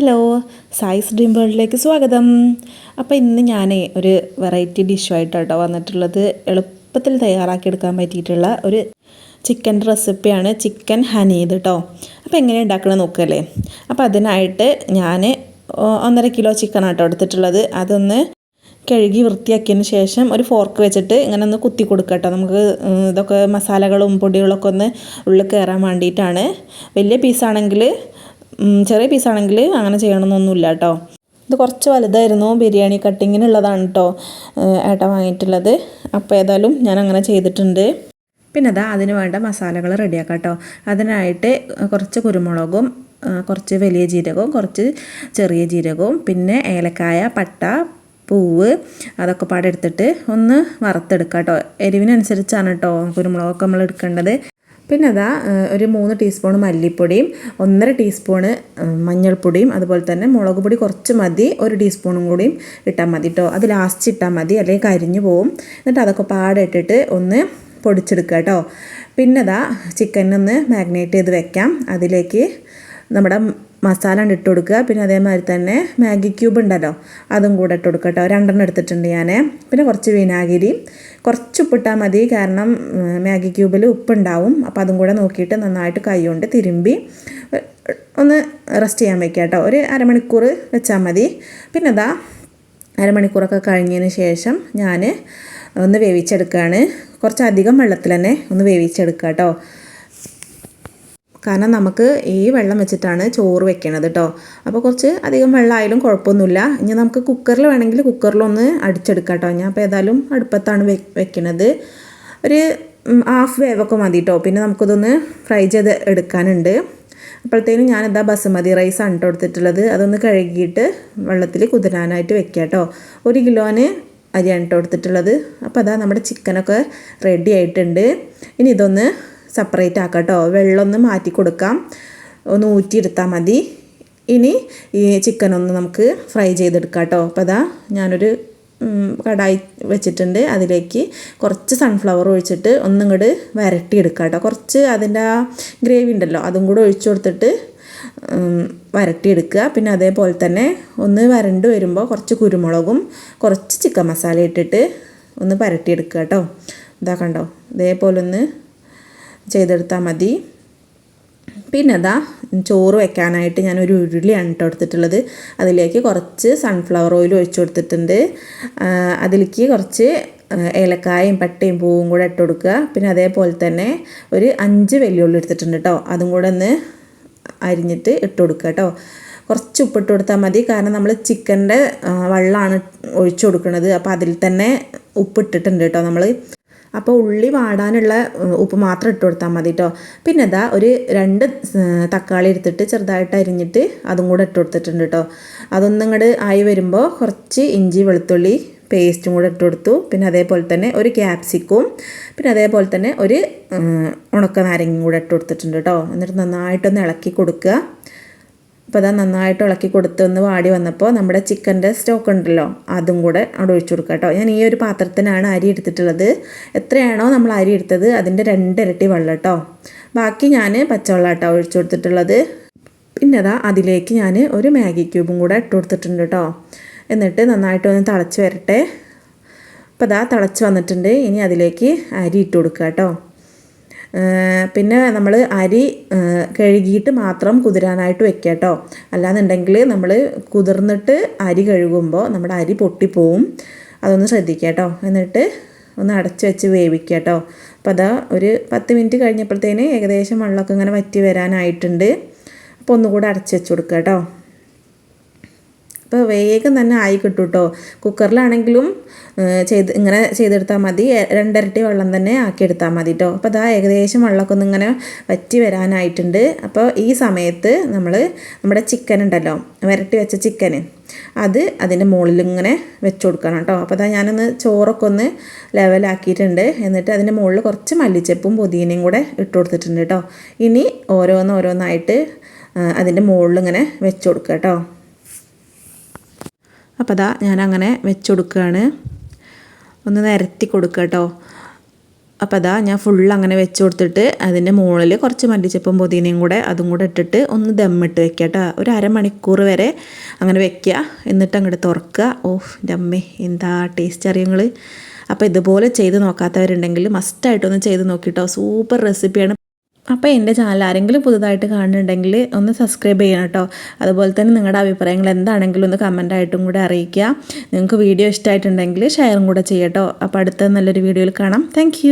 Hello സായിസ് dream വേൾഡിലേക്ക് സ്വാഗതം. അപ്പോൾ ഇന്ന് ഞാൻ ഒരു വെറൈറ്റി ഡിഷുമായിട്ടോ വന്നിട്ടുള്ളത്. എളുപ്പത്തിൽ തയ്യാറാക്കിയെടുക്കാൻ പറ്റിയിട്ടുള്ള ഒരു ചിക്കൻ റെസിപ്പിയാണ് ചിക്കൻ ഹനീത് കേട്ടോ അപ്പോൾ എങ്ങനെ ഉണ്ടാക്കണം നോക്കല്ലേ. അപ്പോൾ അതിനായിട്ട് ഞാൻ ഒന്നര കിലോ ചിക്കൻ ആട്ടോ എടുത്തിട്ടുള്ളത്. അതൊന്ന് കഴുകി വൃത്തിയാക്കിയതിന് ശേഷം ഒരു ഫോർക്ക് വെച്ചിട്ട് ഇങ്ങനെ ഒന്ന് കുത്തി കൊടുക്കുക കേട്ടോ നമുക്ക് ഇതൊക്കെ മസാലകളും പൊടികളൊക്കെ ഒന്ന് ഉള്ളിൽ കയറാൻ വേണ്ടിയിട്ടാണ്. വലിയ പീസാണെങ്കിൽ ചെറിയ പീസാണെങ്കിൽ അങ്ങനെ ചെയ്യണമെന്നൊന്നുമില്ല കേട്ടോ. ഇത് കുറച്ച് വലുതായിരുന്നു ബിരിയാണി കട്ടിങ്ങിനുള്ളതാണ് കേട്ടോ ഏട്ട വാങ്ങിയിട്ടുള്ളത്. അപ്പോൾ ഏതായാലും ഞാൻ അങ്ങനെ ചെയ്തിട്ടുണ്ട്. പിന്നെ അതാ അതിന് വേണ്ട മസാലകൾ റെഡിയാക്കാം കേട്ടോ. അതിനായിട്ട് കുറച്ച് കുരുമുളകും കുറച്ച് വലിയ ജീരകവും കുറച്ച് ചെറിയ ജീരകവും പിന്നെ ഏലക്കായ പട്ട പൂവ് അതൊക്കെ പാടെ എടുത്തിട്ട് ഒന്ന് വറുത്തെടുക്കുക കേട്ടോ. എരിവിനനുസരിച്ചാണ് കേട്ടോ കുരുമുളകൊക്കെ നമ്മൾ എടുക്കേണ്ടത്. പിന്നെ അതാ ഒരു മൂന്ന് ടീസ്പൂൺ മല്ലിപ്പൊടിയും ഒന്നര ടീസ്പൂണ് മഞ്ഞൾപ്പൊടിയും അതുപോലെ തന്നെ മുളക് പൊടി കുറച്ച് മതി ഒരു ടീസ്പൂണും കൂടിയും ഇട്ടാൽ മതി കേട്ടോ അത് ലാസ്റ്റ് ഇട്ടാൽ മതി അല്ലെങ്കിൽ കരിഞ്ഞു പോവും. എന്നിട്ട് അതൊക്കെ പാടെ ഇട്ടിട്ട് ഒന്ന് പൊടിച്ചെടുക്കുക കേട്ടോ പിന്നെ അതാ ചിക്കനൊന്ന് മാഗ്നേറ്റ് ചെയ്ത് വെക്കാം. അതിലേക്ക് നമ്മുടെ മസാല ഇട്ട് കൊടുക്കുക. പിന്നെ അതേമാതിരി തന്നെ മാഗി ക്യൂബ് ഉണ്ടല്ലോ അതും കൂടെ ഇട്ട് കൊടുക്കുക കേട്ടോ. രണ്ടെണ്ണം എടുത്തിട്ടുണ്ട് ഞാൻ പിന്നെ കുറച്ച് വിനാഗിരി. കുറച്ച് ഉപ്പിട്ടാൽ മതി കാരണം മാഗി ക്യൂബിൽ ഉപ്പുണ്ടാവും. അപ്പോൾ അതും കൂടെ നോക്കിയിട്ട് നന്നായിട്ട് കൈ കൊണ്ട് തിരുമ്പി ഒന്ന് റെസ്റ്റ് ചെയ്യാൻ വയ്ക്കുക കേട്ടോ. ഒരു അരമണിക്കൂർ വെച്ചാൽ മതി. പിന്നെ അതാ അരമണിക്കൂറൊക്കെ കഴിഞ്ഞതിന് ശേഷം ഞാൻ ഒന്ന് വേവിച്ചെടുക്കുകയാണ്. കുറച്ചധികം വെള്ളത്തിൽ തന്നെ ഒന്ന് വേവിച്ചെടുക്കുക കേട്ടോ. കാരണം നമുക്ക് ഈ വെള്ളം വെച്ചിട്ടാണ് ചോറ് വെക്കണത് കേട്ടോ അപ്പോൾ കുറച്ച് അധികം വെള്ളമായാലും കുഴപ്പമൊന്നുമില്ല. ഇനി നമുക്ക് കുക്കറിൽ വേണമെങ്കിൽ കുക്കറിലൊന്ന് അടിച്ചെടുക്കാം കേട്ടോ ഞാൻ അപ്പോൾ ഏതായാലും അടുപ്പത്താണ് വെ വെക്കണത്. ഒരു ഹാഫ് വേവൊക്കെ മതി കേട്ടോ പിന്നെ നമുക്കിതൊന്ന് ഫ്രൈ ചെയ്ത് എടുക്കാനുണ്ട്. അപ്പോഴത്തേനും ഞാൻ എന്താ ബസുമതി റൈസ് അണ്ട കൊടുത്തിട്ടുള്ളത് അതൊന്ന് കഴുകിയിട്ട് വെള്ളത്തിൽ കുതിരാനായിട്ട് വെക്കുക കേട്ടോ ഒരു കിലോന് അരിയാണ് അണ്ട എടുത്തിട്ടുള്ളത്. അപ്പോൾ അതാ നമ്മുടെ ചിക്കനൊക്കെ റെഡി ആയിട്ടുണ്ട്. ഇനി ഇതൊന്ന് സെപ്പറേറ്റ് ആക്കാം കേട്ടോ വെള്ളം ഒന്ന് മാറ്റി കൊടുക്കാം. ഒന്ന് ഊറ്റിയെടുത്താൽ മതി. ഇനി ഈ ചിക്കൻ ഒന്ന് നമുക്ക് ഫ്രൈ ചെയ്തെടുക്കാം കേട്ടോ അപ്പോൾ അതാ ഞാനൊരു കടായി വെച്ചിട്ടുണ്ട്. അതിലേക്ക് കുറച്ച് സൺഫ്ലവർ ഒഴിച്ചിട്ട് ഒന്നും കൂടി വരട്ടിയെടുക്കാം കേട്ടോ കുറച്ച് അതിന്റെ ആ ഗ്രേവി ഉണ്ടല്ലോ അതും കൂടെ ഒഴിച്ചു കൊടുത്തിട്ട് വരട്ടി വരട്ടിയെടുക്കുക. പിന്നെ അതേപോലെ തന്നെ ഒന്ന് വരണ്ട് വരുമ്പോൾ കുറച്ച് കുരുമുളകും കുറച്ച് ചിക്കൻ മസാല ഇട്ടിട്ട് ഒന്ന് പരട്ടിയെടുക്കുക കേട്ടോ. ഇതാ കണ്ടോ? ഇതേപോലെ ഒന്ന് ചെയ്തെടുത്താൽ മതി. പിന്നെ അതാ ചോറ് വെക്കാനായിട്ട് ഞാൻ ഒരു ഉരുളിയാണ് കേട്ടോ എടുത്തിട്ടുള്ളത്. അതിലേക്ക് കുറച്ച് സൺഫ്ലവർ ഓയിൽ ഒഴിച്ചു കൊടുത്തിട്ടുണ്ട്. അതിലേക്ക് കുറച്ച് ഏലക്കായും പട്ടയും പൂവും കൂടെ ഇട്ട് കൊടുക്കുക. പിന്നെ അതേപോലെ തന്നെ ഒരു അഞ്ച് വെല്ലുള്ളി എടുത്തിട്ടുണ്ട് കേട്ടോ അതും കൂടെ ഒന്ന് അരിഞ്ഞിട്ട് ഇട്ട് കൊടുക്കുക കേട്ടോ കുറച്ച് ഉപ്പിട്ട് കൊടുത്താൽ മതി. കാരണം നമ്മൾ ചിക്കന്റെ വെള്ളമാണ് ഒഴിച്ചു കൊടുക്കുന്നത് അപ്പോൾ അതിൽ തന്നെ ഉപ്പിട്ടിട്ടുണ്ട് കേട്ടോ നമ്മൾ അപ്പോൾ ഉള്ളി വാടാനുള്ള ഉപ്പ് മാത്രം ഇട്ട് കൊടുത്താൽ മതി കേട്ടോ പിന്നെ ഇതാ ഒരു രണ്ട് തക്കാളി എടുത്തിട്ട് ചെറുതായിട്ട് അരിഞ്ഞിട്ട് അതും കൂടെ ഇട്ട് കൊടുത്തിട്ടുണ്ട് കേട്ടോ അതൊന്നും ഇങ്ങോട്ട് ആയി വരുമ്പോൾ കുറച്ച് ഇഞ്ചി വെളുത്തുള്ളി പേസ്റ്റും കൂടെ ഇട്ട് കൊടുത്തു. പിന്നെ അതേപോലെ തന്നെ ഒരു ക്യാപ്സിക്കും പിന്നെ അതേപോലെ തന്നെ ഒരു ഉണക്ക നാരങ്ങയും കൂടെ ഇട്ട് കൊടുത്തിട്ടുണ്ട് കേട്ടോ എന്നിട്ട് നന്നായിട്ടൊന്ന് ഇളക്കി കൊടുക്കുക. അപ്പോൾ അത് നന്നായിട്ട് ഇളക്കി കൊടുത്ത് ഒന്ന് വാടി വന്നപ്പോൾ നമ്മുടെ ചിക്കന്റെ സ്റ്റോക്ക് ഉണ്ടല്ലോ അതും കൂടെ അവിടെ ഒഴിച്ചു കൊടുക്കുക കേട്ടോ ഞാൻ ഈ ഒരു പാത്രത്തിനാണ് അരി എടുത്തിട്ടുള്ളത്. എത്രയാണോ നമ്മൾ അരി എടുത്തത് അതിന്റെ രണ്ടിരട്ടി വെള്ളം കേട്ടോ ബാക്കി ഞാൻ പച്ചവെള്ളം കേട്ടോ ഒഴിച്ചു കൊടുത്തിട്ടുള്ളത്. പിന്നെ അതാ അതിലേക്ക് ഞാൻ ഒരു മാഗി ക്യൂബും കൂടെ ഇട്ട് കൊടുത്തിട്ടുണ്ട് കേട്ടോ എന്നിട്ട് നന്നായിട്ട് ഒന്ന് തിളച്ച് വരട്ടെ. അപ്പോൾ അതാ തിളച്ച് വന്നിട്ടുണ്ട്. ഇനി അതിലേക്ക് അരി ഇട്ട് കൊടുക്കുക കേട്ടോ പിന്നെ നമ്മൾ അരി കഴുകിയിട്ട് മാത്രം കുതിരാനായിട്ട് വെക്കുക കേട്ടോ അല്ലാന്നുണ്ടെങ്കിൽ നമ്മൾ കുതിർന്നിട്ട് അരി കഴുകുമ്പോൾ നമ്മുടെ അരി പൊട്ടിപ്പോവും. അതൊന്ന് ശ്രദ്ധിക്കുക കേട്ടോ എന്നിട്ട് ഒന്ന് അടച്ചു വെച്ച് വേവിക്കുക കേട്ടോ അപ്പോൾ അതാ ഒരു പത്ത് മിനിറ്റ് കഴിഞ്ഞപ്പോഴത്തേന് ഏകദേശം വെള്ളമൊക്കെ ഇങ്ങനെ വറ്റി വരാനായിട്ടുണ്ട്. അപ്പോൾ ഒന്നുകൂടെ അടച്ചു വെച്ച് കൊടുക്കുക കേട്ടോ അപ്പോൾ വേഗം തന്നെ ആയി കിട്ടും കേട്ടോ കുക്കറിലാണെങ്കിലും ചെയ്ത് ഇങ്ങനെ ചെയ്തെടുത്താൽ മതി. രണ്ടരട്ടി വെള്ളം തന്നെ ആക്കിയെടുത്താൽ മതി കേട്ടോ അപ്പോൾ അതാ ഏകദേശം വെള്ളമൊക്കെ ഇങ്ങനെ വറ്റി വരാനായിട്ടുണ്ട്. അപ്പോൾ ഈ സമയത്ത് നമ്മൾ നമ്മുടെ ചിക്കൻ ഉണ്ടല്ലോ വരട്ടി വെച്ച ചിക്കൻ അത് അതിന്റെ മുകളിൽ ഇങ്ങനെ വെച്ച് കൊടുക്കണം കേട്ടോ അപ്പോൾ അതാ ഞാനൊന്ന് ചോറൊക്കെ ഒന്ന് ലെവലാക്കിയിട്ടുണ്ട്. എന്നിട്ട് അതിന്റെ മുകളിൽ കുറച്ച് മല്ലിച്ചപ്പും പുതിനയും കൂടെ ഇട്ട് കൊടുത്തിട്ടുണ്ട് കേട്ടോ ഇനി ഓരോന്ന് ഓരോന്നായിട്ട് അതിന്റെ മുകളിൽ ഇങ്ങനെ വെച്ച് കൊടുക്കുക കേട്ടോ അപ്പോൾ അതാ അങ്ങനെ വെച്ച് കൊടുക്കുകയാണ് ഒന്ന് നിരത്തി കൊടുക്കുക കേട്ടോ അപ്പോൾ അതാ ഞാൻ ഫുൾ അങ്ങനെ വെച്ച് കൊടുത്തിട്ട് അതിന്റെ മുകളിൽ കുറച്ച് മല്ലിച്ചപ്പും പുതിനയും കൂടെ അതും കൂടെ ഇട്ടിട്ട് ഒന്ന് ദമ്മിട്ട് വെക്കുക കേട്ടോ ഒരു അരമണിക്കൂർ വരെ അങ്ങനെ വെക്കുക എന്നിട്ട് അങ്ങോട്ട് തുറക്കുക ഓഹ് എന്റെ അമ്മേ എന്താ ടേസ്റ്റ് അറിയങ്ങൾ അപ്പോൾ ഇതുപോലെ ചെയ്ത് നോക്കാത്തവരുണ്ടെങ്കിൽ മസ്റ്റായിട്ടൊന്ന് ചെയ്ത് നോക്കിയിട്ടോ സൂപ്പർ റെസിപ്പിയാണ് അപ്പോൾ എന്റെ ചാനൽ ആരെങ്കിലും പുതുതായിട്ട് കാണുന്നുണ്ടെങ്കിൽ ഒന്ന് സബ്സ്ക്രൈബ് ചെയ്യണം കേട്ടോ. അതുപോലെ തന്നെ നിങ്ങളുടെ അഭിപ്രായങ്ങൾ എന്താണെങ്കിലും ഒന്ന് കമന്റ് കമന്റായിട്ടും കൂടെ അറിയിക്കുക. നിങ്ങൾക്ക് വീഡിയോ ഇഷ്ടമായിട്ടുണ്ടെങ്കിൽ ഷെയറും കൂടെ ചെയ്യട്ടോ അപ്പോൾ അടുത്ത നല്ലൊരു വീഡിയോയിൽ കാണാം. താങ്ക്